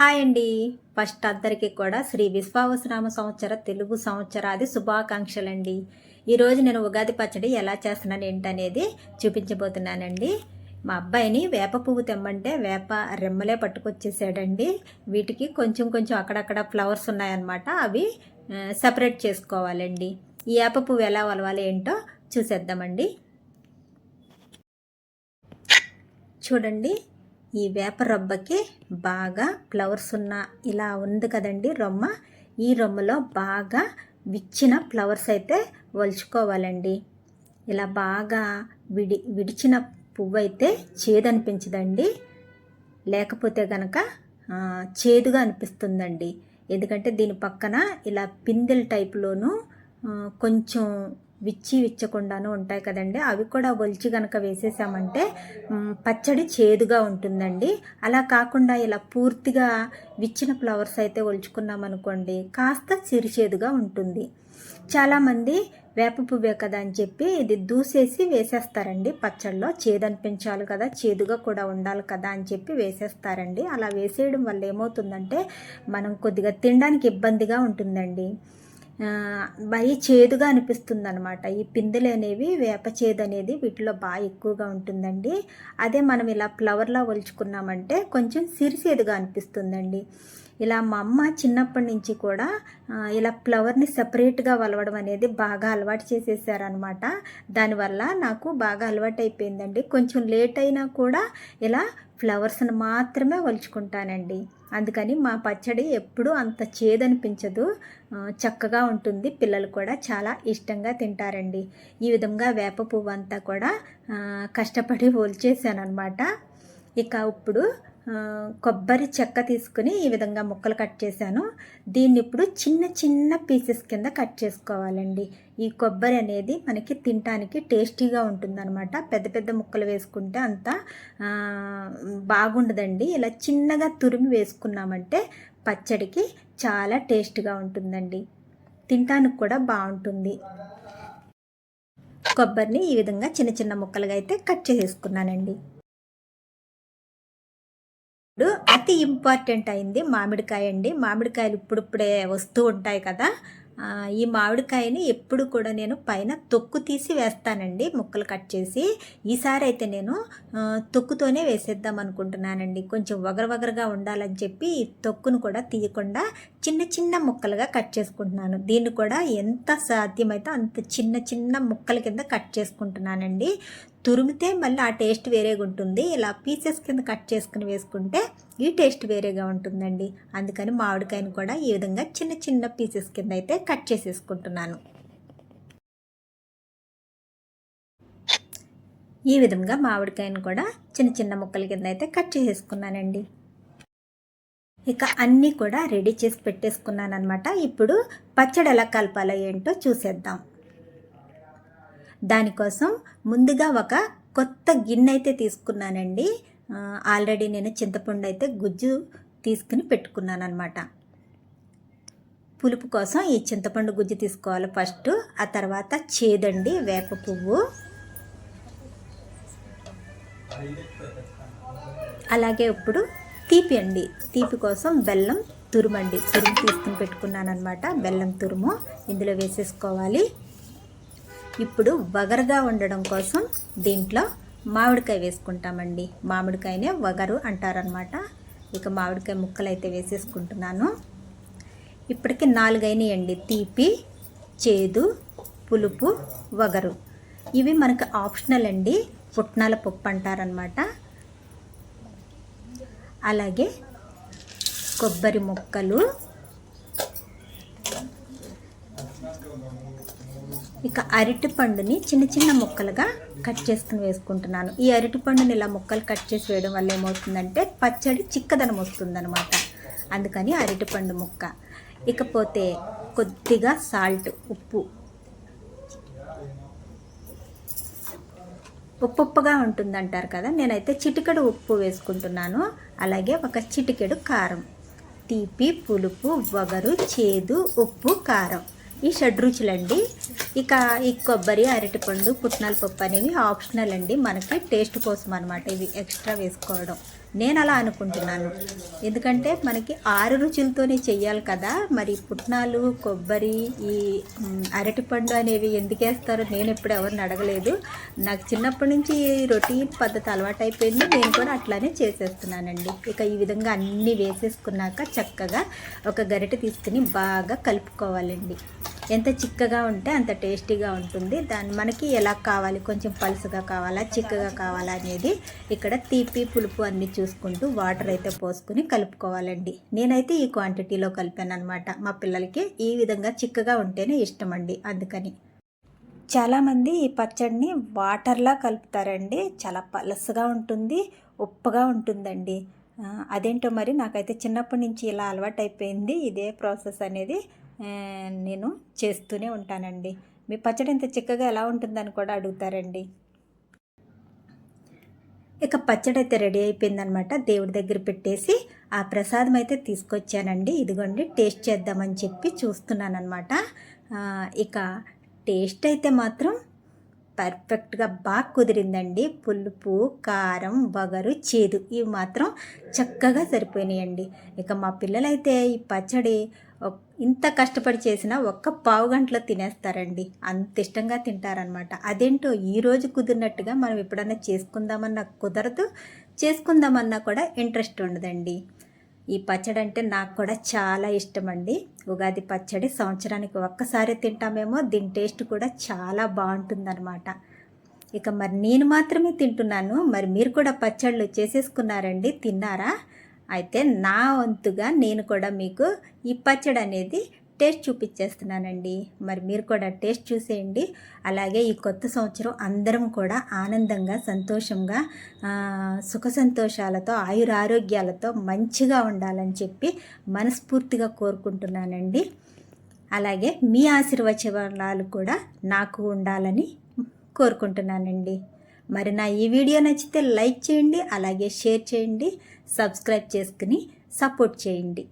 Hi అండి. First అందరికీ కూడా శ్రీ విశ్వావసనామ సంవత్సర తెలుగు సంవత్సరాది శుభాకాంక్షలండి. ఈరోజు నేను ఉగాది పచ్చడి ఎలా చేస్తున్నాను ఏంటనేది చూపించబోతున్నానండి. మా అబ్బాయిని వేప పువ్వు తెమ్మంటే వేప రెమ్మలే పట్టుకొచ్చేసాడండి. వీటికి కొంచెం కొంచెం అక్కడక్కడ ఫ్లవర్స్ ఉన్నాయన్నమాట. అవి సపరేట్ చేసుకోవాలండి. ఈ వేప పువ్వు ఎలా వలవాలి ఏంటో చూసేద్దామండి. చూడండి. ఈ వేప రొబ్బకి బాగా ఫ్లవర్స్ ఉన్న ఇలా ఉంది కదండి రొమ్మ. ఈ రొమ్మలో బాగా విచ్చిన ఫ్లవర్స్ అయితే వలుచుకోవాలండి. ఇలా బాగా విడి విడిచిన పువ్వు అయితే చేదు అనిపించదండి లేకపోతే గనక చేదుగా అనిపిస్తుందండి. ఎందుకంటే దీని పక్కన ఇలా పిందెల టైప్లోనూ కొంచెం విచ్చి విచ్చకుండాను ఉంటాయి కదండి. అవి కూడా ఒలిచి కనుక వేసేసామంటే పచ్చడి చేదుగా ఉంటుందండి. అలా కాకుండా ఇలా పూర్తిగా విచ్చిన ఫ్లవర్స్ అయితే ఒలుచుకున్నామనుకోండి కాస్త చిరుచేదుగా ఉంటుంది. చాలామంది వేప పువ్వే కదా అని చెప్పి ఇది దూసేసి వేసేస్తారండి. పచ్చళ్ళలో చేదనిపించాలి కదా చేదుగా కూడా ఉండాలి కదా అని చెప్పి వేసేస్తారండి. అలా వేసేయడం వల్ల ఏమవుతుందంటే మనం కొద్దిగా తినడానికి ఇబ్బందిగా ఉంటుందండి. మరీ చేదుగా అనిపిస్తుంది అనమాట ఈ పిందెలు అనేవి వేప చేదు అనేది వీటిలో బాగా ఎక్కువగా ఉంటుందండి. అదే మనం ఇలా ఫ్లవర్లా ఒలుచుకున్నామంటే కొంచెం సిరిసేదుగా అనిపిస్తుందండి. ఇలా మా అమ్మ చిన్నప్పటి నుంచి కూడా ఇలా ఫ్లవర్ని సపరేట్గా వలవడం అనేది బాగా అలవాటు చేసేసారనమాట దానివల్ల నాకు బాగా అలవాటు అయిపోయిందండి కొంచెం లేట్ అయినా కూడా ఇలా ఫ్లవర్స్ని మాత్రమే ఒలుచుకుంటానండి అందుకని మా పచ్చడి ఎప్పుడూ అంత చేదనిపించదు. చక్కగా ఉంటుంది. పిల్లలు కూడా చాలా ఇష్టంగా తింటారండి. ఈ విధంగా వేప పువ్వు అంతా కూడా కష్టపడి ఒలిచేసాను అనమాట ఇక ఇప్పుడు కొబ్బరి చెక్క తీసుకుని ఈ విధంగా ముక్కలు కట్ చేశాను. దీన్ని ఇప్పుడు చిన్న చిన్న పీసెస్ కింద కట్ చేసుకోవాలండి. ఈ కొబ్బరి అనేది మనకి తినటానికి టేస్టీగా ఉంటుందన్నమాట. పెద్ద పెద్ద ముక్కలు వేసుకుంటే అంత బాగుండదండి. ఇలా చిన్నగా తురిమి వేసుకున్నామంటే పచ్చడికి చాలా టేస్ట్గా ఉంటుందండి. తినటానికి కూడా బాగుంటుంది. కొబ్బరిని ఈ విధంగా చిన్న చిన్న ముక్కలుగా అయితే కట్ చేసేసుకున్నానండి. ఇప్పుడు అతి ఇంపార్టెంట్ అయింది మామిడికాయ అండి. మామిడికాయలు ఇప్పుడిప్పుడే వస్తూ ఉంటాయి కదా. ఈ మామిడికాయని ఎప్పుడు కూడా నేను పైన తొక్కు తీసి వేస్తానండి. ముక్కలు కట్ చేసి ఈసారి అయితే నేను తొక్కుతోనే వేసేద్దాం అనుకుంటున్నానండి. కొంచెం వగరవగరగా ఉండాలని చెప్పి ఈ తొక్కును కూడా తీయకుండా చిన్న చిన్న ముక్కలుగా కట్ చేసుకుంటున్నాను. దీన్ని కూడా ఎంత సాధ్యమైతే అంత చిన్న చిన్న ముక్కల కింద కట్ చేసుకుంటున్నానండి. తురిమితే మళ్ళీ ఆ టేస్ట్ వేరేగా ఉంటుంది. ఇలా పీసెస్ కింద కట్ చేసుకుని వేసుకుంటే ఈ టేస్ట్ వేరేగా ఉంటుందండి. అందుకని మామిడికాయను కూడా ఈ విధంగా చిన్న చిన్న పీసెస్ కింద అయితే కట్ చేసేసుకుంటున్నాను. ఈ విధంగా మామిడికాయను కూడా చిన్న చిన్న ముక్కల కింద అయితే కట్ చేసేసుకున్నానండి. ఇక అన్నీ కూడా రెడీ చేసి పెట్టేసుకున్నాను అనమాట ఇప్పుడు పచ్చడి ఎలా కలపాలో ఏంటో చూసేద్దాం. దానికోసం ముందుగా ఒక కొత్త గిన్నె అయితే తీసుకున్నానండి ఆల్రెడీ నేను చింతపండు అయితే గుజ్జు తీసుకుని పెట్టుకున్నాను అనమాట పులుపు కోసం ఈ చింతపండు గుజ్జు తీసుకోవాలి ఫస్ట్. ఆ తర్వాత చేదండి వేప పువ్వు. అలాగే ఇప్పుడు తీపి అండి. తీపి కోసం బెల్లం తురుమండి. తురుము తీసుకుని పెట్టుకున్నాను అనమాట బెల్లం తురుము ఇందులో వేసేసుకోవాలి. ఇప్పుడు వగరగా ఉండడం కోసం దీంట్లో మామిడికాయ వేసుకుంటామండి. మామిడికాయనే వగరు అంటారనమాట ఇక మామిడికాయ ముక్కలు అయితే వేసేసుకుంటున్నాను. ఇప్పటికి నాలుగైనాయండి. తీపి చేదు పులుపు వగరు. ఇవి మనకు ఆప్షనల్ అండి. పుట్నాల పప్పు అంటారనమాట అలాగే కొబ్బరి ముక్కలు ఇక అరటి పండుని చిన్న చిన్న ముక్కలుగా కట్ చేసుకుని వేసుకుంటున్నాను. ఈ అరటి పండుని ఇలా ముక్కలు కట్ చేసి వేయడం వల్ల ఏమవుతుందంటే పచ్చడి చిక్కదనం వస్తుందనమాట అందుకని అరటిపండు ముక్క. ఇకపోతే కొద్దిగా సాల్ట్ ఉప్పు. ఉప్పు ఉప్పుగా ఉంటుందంటారు కదా నేనైతే చిటికెడు ఉప్పు వేసుకుంటున్నాను. అలాగే ఒక చిటికెడు కారం. తీపి పులుపు వగరు చేదు ఉప్పు కారం. ఈ షడ్రుచులండి ఇక ఈ కొబ్బరి అరటిపండు పుట్నాల పప్పు అనేవి ఆప్షనల్ అండి. మనకి టేస్ట్ కోసం అనమాట ఇవి ఎక్స్ట్రా వేసుకోవడం. నేను అలా అనుకుంటున్నాను. ఎందుకంటే మనకి ఆరు రుచులతోనే చెయ్యాలి కదా. మరి పుట్నాలు కొబ్బరి ఈ అరటిపండు అనేవి ఎందుకు వేస్తారో నేను ఎప్పుడు ఎవరిని అడగలేదు. నాకు చిన్నప్పటి నుంచి రొటీన్ పద్ధతి అలవాటు అయిపోయింది నేను కూడా అట్లానే చేసేస్తున్నానండి. ఇక ఈ విధంగా అన్నీ వేసేసుకున్నాక చక్కగా ఒక గరిటె తీసుకుని బాగా కలుపుకోవాలండి. ఎంత చిక్కగా ఉంటే అంత టేస్టీగా ఉంటుంది. దాన్ని మనకి ఎలా కావాలి కొంచెం పలుసుగా కావాలా చిక్కగా కావాలా అనేది ఇక్కడ తీపి పులుపు అన్ని చూసుకుంటూ వాటర్ అయితే పోసుకుని కలుపుకోవాలండి. నేనైతే ఈ క్వాంటిటీలో కలిపాను అనమాట మా పిల్లలకి ఈ విధంగా చిక్కగా ఉంటేనే ఇష్టం అండి అందుకని. చాలామంది ఈ పచ్చడిని వాటర్లా కలుపుతారండి. చాలా పలసగా ఉంటుంది ఉప్పగా ఉంటుందండి. అదేంటో మరి నాకైతే చిన్నప్పటి నుంచి ఇలా అలవాటు అయిపోయింది ఇదే ప్రాసెస్ అనేది నేను చేస్తూనే ఉంటానండి. మీ పచ్చడి ఇంత చిక్కగా ఎలా ఉంటుందని కూడా అడుగుతారండి. ఇక పచ్చడి అయితే రెడీ అయిపోయిందనమాట. దేవుడి దగ్గర పెట్టేసి ఆ ప్రసాదం అయితే తీసుకొచ్చానండి. ఇదిగోండి టేస్ట్ చేద్దామని చెప్పి చూస్తున్నానమాట ఇక టేస్ట్ అయితే మాత్రం పర్ఫెక్ట్గా బాగా కుదిరిందండి. పులుపు కారం వగరు చేదు ఇవి మాత్రం చక్కగా సరిపోయినాయండి. ఇక మా పిల్లలైతే ఈ పచ్చడి ఇంత కష్టపడి చేసినా ఒక్క పావు గంటలో తినేస్తారండి. అంత ఇష్టంగా తింటారనమాట అదేంటో ఈ రోజు కుదిరినట్టుగా మనం ఎప్పుడన్నా చేసుకుందామన్నా కుదరదు చేసుకుందామన్నా కూడా ఇంట్రెస్ట్ ఉండదండి. ఈ పచ్చడి అంటే నాకు కూడా చాలా ఇష్టం అండి ఉగాది పచ్చడి సంవత్సరానికి ఒక్కసారి తింటామేమో దీని టేస్ట్ కూడా చాలా బాగుంటుందన్నమాట. ఇక మరి నేను మాత్రమే తింటున్నాను. మరి మీరు కూడా పచ్చళ్ళు చేసేసుకున్నారండి తిన్నారా? అయితే నా వంతుగా నేను కూడా మీకు ఈ పచ్చడి అనేది టేస్ట్ చూపించేస్తున్నానండి. మరి మీరు కూడా టేస్ట్ చూసేయండి. అలాగే ఈ కొత్త సంవత్సరం అందరం కూడా ఆనందంగా సంతోషంగా సుఖ సంతోషాలతో ఆయురారోగ్యాలతో మంచిగా ఉండాలని చెప్పి మనస్ఫూర్తిగా కోరుకుంటున్నానండి. అలాగే మీ ఆశీర్వచనాలు కూడా నాకు ఉండాలని కోరుకుంటున్నానండి. మరి నా ఈ వీడియో నచ్చితే లైక్ చేయండి అలాగే షేర్ చేయండి సబ్స్క్రైబ్ చేసుకుని సపోర్ట్ చేయండి.